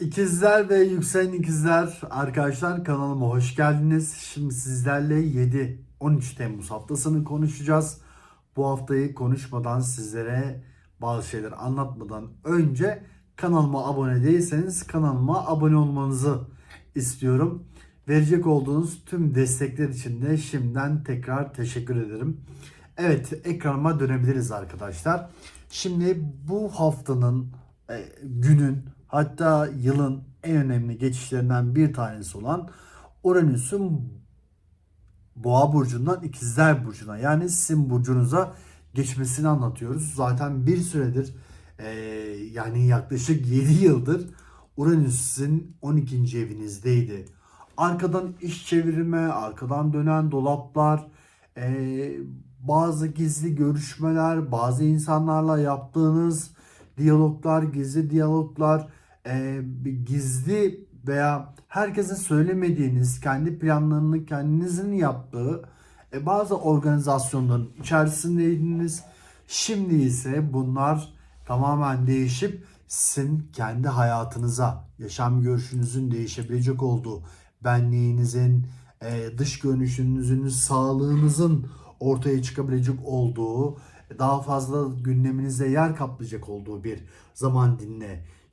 İkizler ve yükselen ikizler arkadaşlar kanalıma hoş geldiniz. Şimdi sizlerle 7-13 Temmuz haftasını konuşacağız. Bu haftayı konuşmadan sizlere bazı şeyler anlatmadan önce kanalıma abone değilseniz kanalıma abone olmanızı istiyorum. Verecek olduğunuz tüm destekler için de şimdiden tekrar teşekkür ederim. Evet ekranıma dönebiliriz arkadaşlar. Şimdi bu haftanın e, günün hatta yılın en önemli geçişlerinden bir tanesi olan Uranüs'ün Boğa burcundan İkizler burcuna yani sizin burcunuza geçmesini anlatıyoruz. Zaten bir süredir e, yani yaklaşık 7 yıldır Uranüs'ün 12. evinizdeydi. Arkadan iş çevirme, arkadan dönen dolaplar, e, bazı gizli görüşmeler, bazı insanlarla yaptığınız diyaloglar, gizli diyaloglar, e, gizli veya herkese söylemediğiniz kendi planlarını kendinizin yaptığı e, bazı organizasyonların içerisindeydiniz. Şimdi ise bunlar tamamen değişip sizin kendi hayatınıza, yaşam görüşünüzün değişebilecek olduğu, benliğinizin, e, dış görünüşünüzün, sağlığınızın ortaya çıkabilecek olduğu, daha fazla gündeminizde yer kaplayacak olduğu bir zaman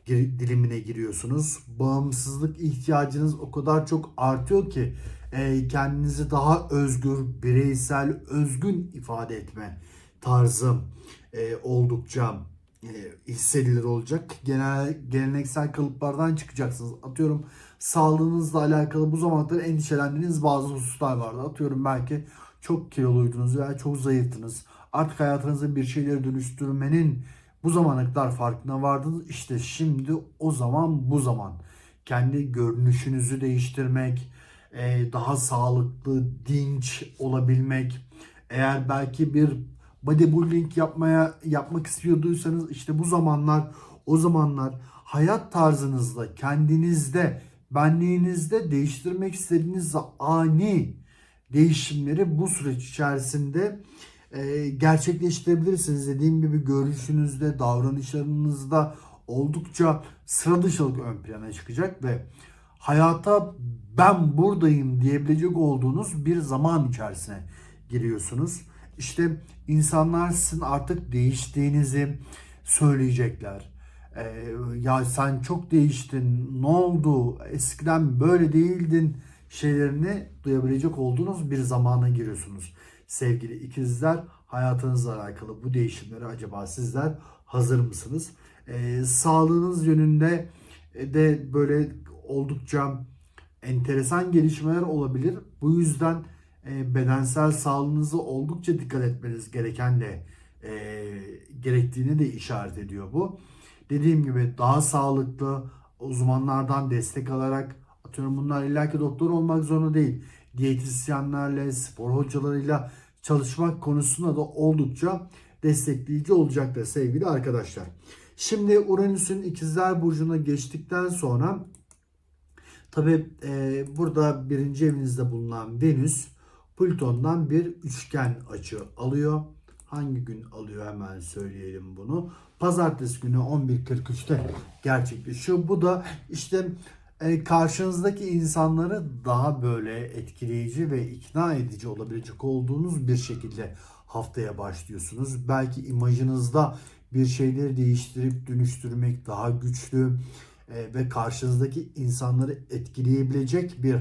gir- dilimine giriyorsunuz. Bağımsızlık ihtiyacınız o kadar çok artıyor ki e, kendinizi daha özgür, bireysel, özgün ifade etme tarzı e, oldukça e, hissedilir olacak. Genel geleneksel kalıplardan çıkacaksınız. Atıyorum sağlığınızla alakalı bu zamana kadar endişelendiğiniz bazı hususlar vardı. Atıyorum belki çok kiloluydunuz veya çok zayıftınız. Artık hayatınızda bir şeyleri dönüştürmenin bu zamana kadar farkına vardınız. İşte şimdi o zaman bu zaman. Kendi görünüşünüzü değiştirmek, e, daha sağlıklı, dinç olabilmek. Eğer belki bir bodybuilding yapmaya yapmak istiyorduysanız işte bu zamanlar o zamanlar hayat tarzınızda kendinizde benliğinizde değiştirmek istediğiniz ani değişimleri bu süreç içerisinde e, gerçekleştirebilirsiniz. Dediğim gibi görüşünüzde, davranışlarınızda oldukça sıra dışılık ön plana çıkacak ve hayata ben buradayım diyebilecek olduğunuz bir zaman içerisine giriyorsunuz. İşte insanlar sizin artık değiştiğinizi söyleyecekler. Ee, ya sen çok değiştin, ne oldu, eskiden böyle değildin şeylerini duyabilecek olduğunuz bir zamana giriyorsunuz. Sevgili ikizler hayatınızla alakalı bu değişimlere acaba sizler hazır mısınız? Ee, sağlığınız yönünde de böyle oldukça enteresan gelişmeler olabilir. Bu yüzden e, bedensel sağlığınızı oldukça dikkat etmeniz gereken de e, gerektiğini de işaret ediyor bu. Dediğim gibi daha sağlıklı uzmanlardan destek alarak atıyorum bunlar illaki doktor olmak zorunda değil. Diyetisyenlerle, spor hocalarıyla çalışmak konusunda da oldukça destekleyici olacaktır sevgili arkadaşlar. Şimdi Uranüs'ün ikizler burcuna geçtikten sonra tabi e, burada birinci evinizde bulunan Venüs Plüton'dan bir üçgen açı alıyor. Hangi gün alıyor hemen söyleyelim bunu. Pazartesi günü 11.43'te gerçekleşiyor. Bu da işte e, karşınızdaki insanları daha böyle etkileyici ve ikna edici olabilecek olduğunuz bir şekilde haftaya başlıyorsunuz. Belki imajınızda bir şeyleri değiştirip dönüştürmek daha güçlü e, ve karşınızdaki insanları etkileyebilecek bir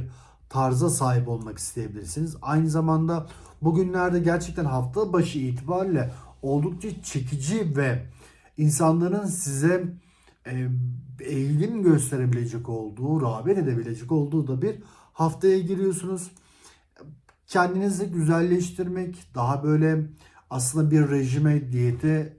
tarza sahip olmak isteyebilirsiniz. Aynı zamanda bugünlerde gerçekten hafta başı itibariyle oldukça çekici ve insanların size eğilim gösterebilecek olduğu, rağbet edebilecek olduğu da bir haftaya giriyorsunuz. Kendinizi güzelleştirmek, daha böyle aslında bir rejime, diyete e,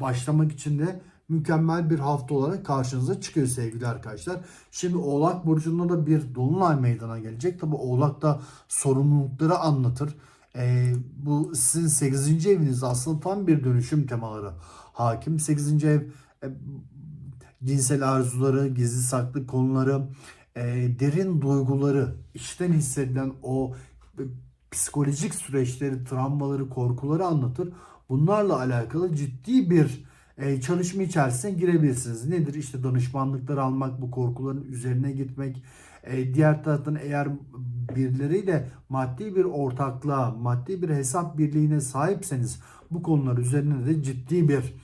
başlamak için de mükemmel bir hafta olarak karşınıza çıkıyor sevgili arkadaşlar. Şimdi Oğlak Burcu'nda da bir dolunay meydana gelecek. Tabi Oğlak da sorumlulukları anlatır. Ee, bu sizin 8. eviniz aslında tam bir dönüşüm temaları hakim. 8. ev e, cinsel arzuları, gizli saklı konuları, e, derin duyguları, içten hissedilen o e, psikolojik süreçleri, travmaları, korkuları anlatır. Bunlarla alakalı ciddi bir e, çalışma içerisine girebilirsiniz. Nedir? İşte danışmanlıklar almak, bu korkuların üzerine gitmek. E, diğer taraftan eğer birileriyle maddi bir ortaklığa, maddi bir hesap birliğine sahipseniz bu konular üzerine de ciddi bir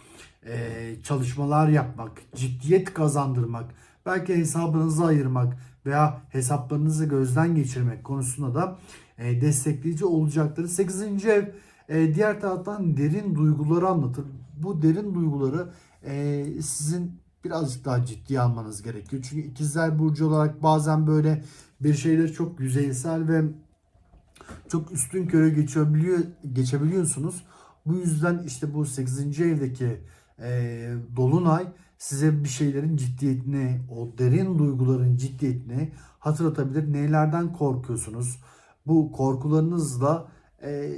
e, çalışmalar yapmak, ciddiyet kazandırmak, belki hesabınızı ayırmak veya hesaplarınızı gözden geçirmek konusunda da e, destekleyici olacaktır. 8. ev e, diğer taraftan derin duyguları anlatır. Bu derin duyguları e, sizin birazcık daha ciddiye almanız gerekiyor. Çünkü ikizler burcu olarak bazen böyle bir şeyleri çok yüzeysel ve çok üstün köre geçebiliyor, geçebiliyorsunuz. Bu yüzden işte bu 8. evdeki e, dolunay size bir şeylerin ciddiyetini, o derin duyguların ciddiyetini hatırlatabilir. Nelerden korkuyorsunuz? Bu korkularınızla e,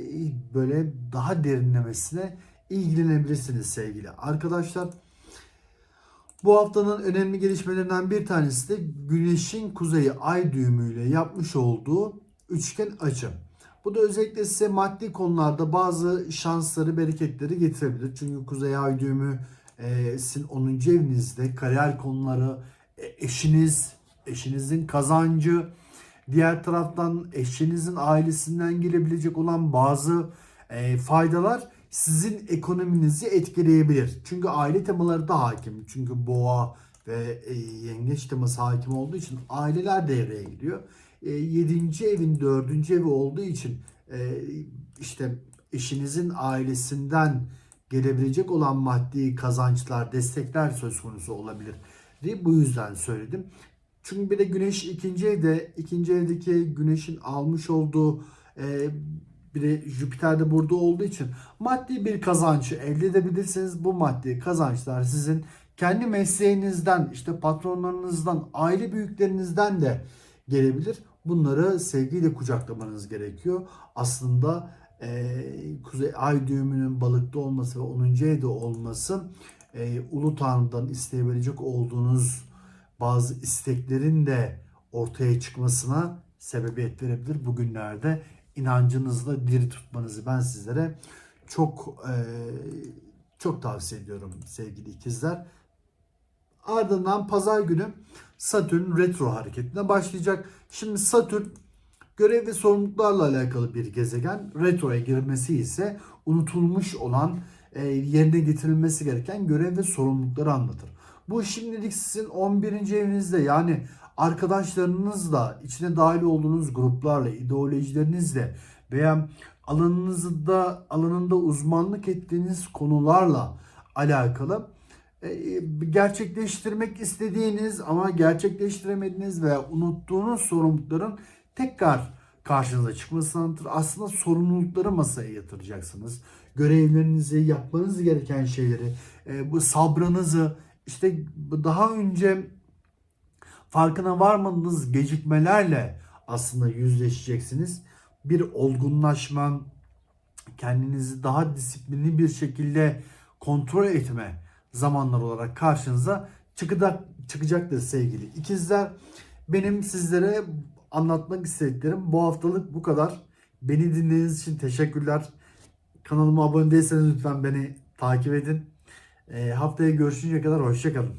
böyle daha derinlemesine ilgilenebilirsiniz sevgili arkadaşlar. Bu haftanın önemli gelişmelerinden bir tanesi de Güneş'in kuzeyi ay düğümüyle yapmış olduğu üçgen açı. Bu da özellikle size maddi konularda bazı şansları, bereketleri getirebilir. Çünkü kuzey ay düğümü e, sizin 10. evinizde kariyer konuları, e, eşiniz, eşinizin kazancı, diğer taraftan eşinizin ailesinden gelebilecek olan bazı e, faydalar sizin ekonominizi etkileyebilir. Çünkü aile temaları da hakim. Çünkü boğa ve e, yengeç teması hakim olduğu için aileler devreye giriyor. E, 7. evin 4. evi olduğu için e, işte eşinizin ailesinden gelebilecek olan maddi kazançlar, destekler söz konusu olabilir bu yüzden söyledim. Çünkü bir de güneş ikinci evde, ikinci evdeki güneşin almış olduğu e, bir de Jüpiter de burada olduğu için maddi bir kazancı elde edebilirsiniz. Bu maddi kazançlar sizin kendi mesleğinizden, işte patronlarınızdan, aile büyüklerinizden de gelebilir. Bunları sevgiyle kucaklamanız gerekiyor. Aslında e, Kuzey Ay düğümünün balıkta olması ve 10. evde olması e, Ulu Tanrı'dan isteyebilecek olduğunuz bazı isteklerin de ortaya çıkmasına sebebiyet verebilir. Bugünlerde inancınızla diri tutmanızı ben sizlere çok e, çok tavsiye ediyorum sevgili ikizler. Ardından pazar günü Satürn retro hareketine başlayacak. Şimdi Satürn görev ve sorumluluklarla alakalı bir gezegen. Retroya girmesi ise unutulmuş olan e, yerine getirilmesi gereken görev ve sorumlulukları anlatır. Bu şimdilik sizin 11. evinizde yani arkadaşlarınızla, içine dahil olduğunuz gruplarla, ideolojilerinizle veya alanınızda alanında uzmanlık ettiğiniz konularla alakalı gerçekleştirmek istediğiniz ama gerçekleştiremediğiniz veya unuttuğunuz sorumlulukların tekrar karşınıza çıkmasını anlatır. Aslında sorumlulukları masaya yatıracaksınız. Görevlerinizi, yapmanız gereken şeyleri, e, bu sabrınızı, işte daha önce farkına varmadığınız gecikmelerle aslında yüzleşeceksiniz. Bir olgunlaşma, kendinizi daha disiplinli bir şekilde kontrol etme zamanlar olarak karşınıza çıkacak, çıkacaktır sevgili ikizler. Benim sizlere anlatmak istediklerim bu haftalık bu kadar. Beni dinlediğiniz için teşekkürler. Kanalıma abone değilseniz lütfen beni takip edin. E, haftaya görüşünceye kadar hoşçakalın.